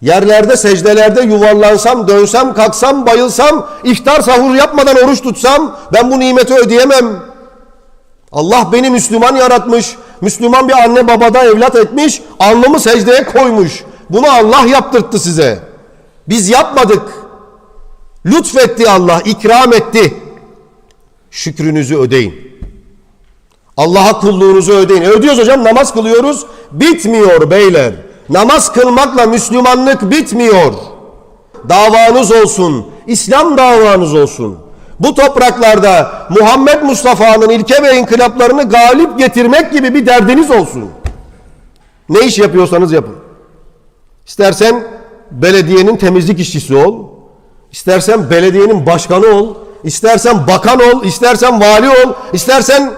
Yerlerde, secdelerde yuvarlansam, dönsem, kalksam, bayılsam, iftar sahur yapmadan oruç tutsam ben bu nimeti ödeyemem. Allah beni Müslüman yaratmış. Müslüman bir anne babada evlat etmiş. Alnımı secdeye koymuş. Bunu Allah yaptırttı size. Biz yapmadık. Lütfetti Allah, ikram etti. Şükrünüzü ödeyin. Allah'a kulluğunuzu ödeyin. E ödüyoruz hocam namaz kılıyoruz. Bitmiyor beyler. Namaz kılmakla Müslümanlık bitmiyor. Davanız olsun. İslam davanız olsun. Bu topraklarda Muhammed Mustafa'nın ilke ve inkılaplarını galip getirmek gibi bir derdiniz olsun. Ne iş yapıyorsanız yapın. İstersen belediyenin temizlik işçisi ol. İstersen belediyenin başkanı ol. İstersen bakan ol. İstersen vali ol. İstersen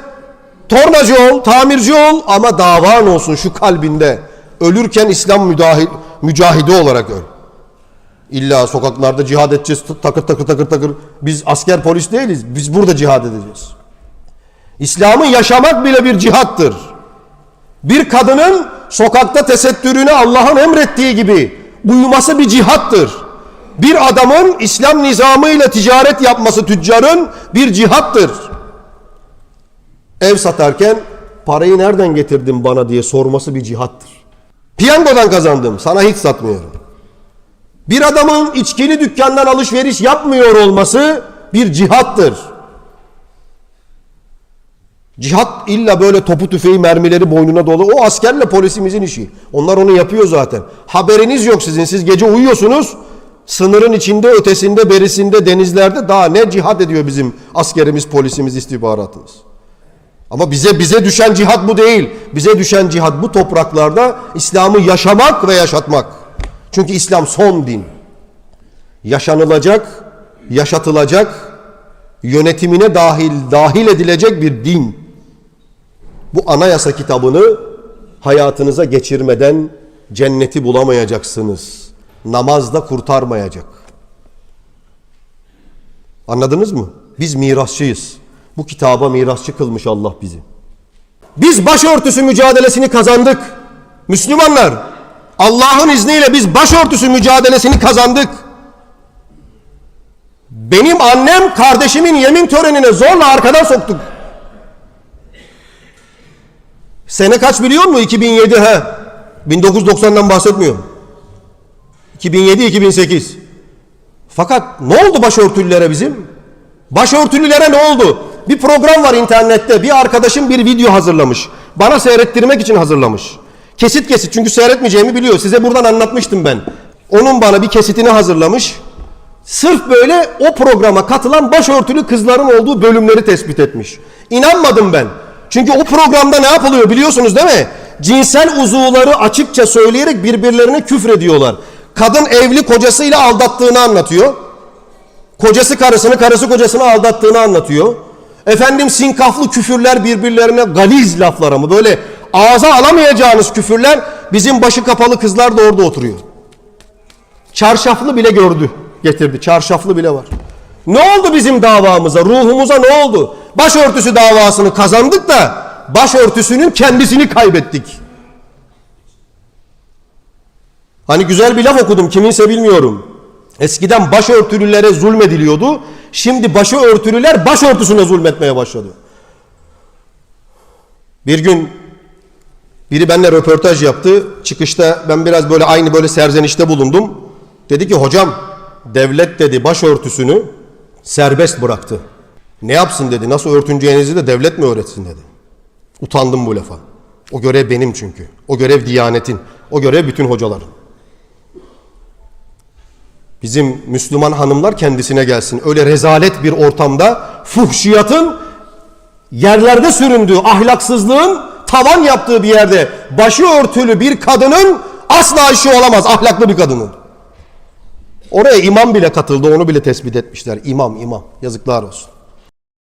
tornacı ol, tamirci ol ama davan olsun şu kalbinde. Ölürken İslam müdahil, mücahidi olarak öl. İlla sokaklarda cihad edeceğiz takır takır takır takır. Biz asker polis değiliz. Biz burada cihad edeceğiz. İslam'ı yaşamak bile bir cihattır. Bir kadının sokakta tesettürüne Allah'ın emrettiği gibi uyuması bir cihattır. Bir adamın İslam nizamıyla ticaret yapması tüccarın bir cihattır. Ev satarken parayı nereden getirdin bana diye sorması bir cihattır. Piyangodan kazandım sana hiç satmıyorum. Bir adamın içkili dükkandan alışveriş yapmıyor olması bir cihattır. Cihat illa böyle topu tüfeği mermileri boynuna dolu. O askerle polisimizin işi. Onlar onu yapıyor zaten. Haberiniz yok sizin. Siz gece uyuyorsunuz. Sınırın içinde, ötesinde, berisinde, denizlerde daha ne cihat ediyor bizim askerimiz, polisimiz, istihbaratımız. Ama bize bize düşen cihat bu değil. Bize düşen cihat bu topraklarda İslam'ı yaşamak ve yaşatmak. Çünkü İslam son din. Yaşanılacak, yaşatılacak, yönetimine dahil dahil edilecek bir din. Bu anayasa kitabını hayatınıza geçirmeden cenneti bulamayacaksınız. Namazda kurtarmayacak. Anladınız mı? Biz mirasçıyız. Bu kitaba mirasçı kılmış Allah bizi. Biz başörtüsü mücadelesini kazandık. Müslümanlar Allah'ın izniyle biz başörtüsü mücadelesini kazandık. Benim annem kardeşimin yemin törenine zorla arkadan soktuk. Sene kaç biliyor musun? 2007 he. 1990'dan bahsetmiyorum. 2007-2008. Fakat ne oldu başörtülülere bizim? Başörtülülere ne oldu? Bir program var internette. Bir arkadaşım bir video hazırlamış. Bana seyrettirmek için hazırlamış. Kesit kesit çünkü seyretmeyeceğimi biliyor. Size buradan anlatmıştım ben. Onun bana bir kesitini hazırlamış. Sırf böyle o programa katılan başörtülü kızların olduğu bölümleri tespit etmiş. İnanmadım ben. Çünkü o programda ne yapılıyor biliyorsunuz değil mi? Cinsel uzuvları açıkça söyleyerek birbirlerine küfrediyorlar. Kadın evli kocasıyla aldattığını anlatıyor. Kocası karısını, karısı kocasını aldattığını anlatıyor. Efendim sinkaflı küfürler birbirlerine galiz laflar ama böyle ağza alamayacağınız küfürler bizim başı kapalı kızlar da orada oturuyor. Çarşaflı bile gördü getirdi. Çarşaflı bile var. Ne oldu bizim davamıza, ruhumuza ne oldu? Başörtüsü davasını kazandık da başörtüsünün kendisini kaybettik. Hani güzel bir laf okudum kiminse bilmiyorum. Eskiden başörtülülere zulmediliyordu. Şimdi başörtülüler başörtüsüne zulmetmeye başladı. Bir gün biri benimle röportaj yaptı. Çıkışta ben biraz böyle aynı böyle serzenişte bulundum. Dedi ki hocam devlet dedi başörtüsünü serbest bıraktı. Ne yapsın dedi. Nasıl örtüneceğinizi de devlet mi öğretsin dedi. Utandım bu lafa. O görev benim çünkü. O görev diyanetin. O görev bütün hocaların. Bizim Müslüman hanımlar kendisine gelsin. Öyle rezalet bir ortamda fuhşiyatın yerlerde süründüğü, ahlaksızlığın tavan yaptığı bir yerde başı örtülü bir kadının asla işi olamaz. Ahlaklı bir kadının. Oraya imam bile katıldı. Onu bile tespit etmişler. İmam, imam. Yazıklar olsun.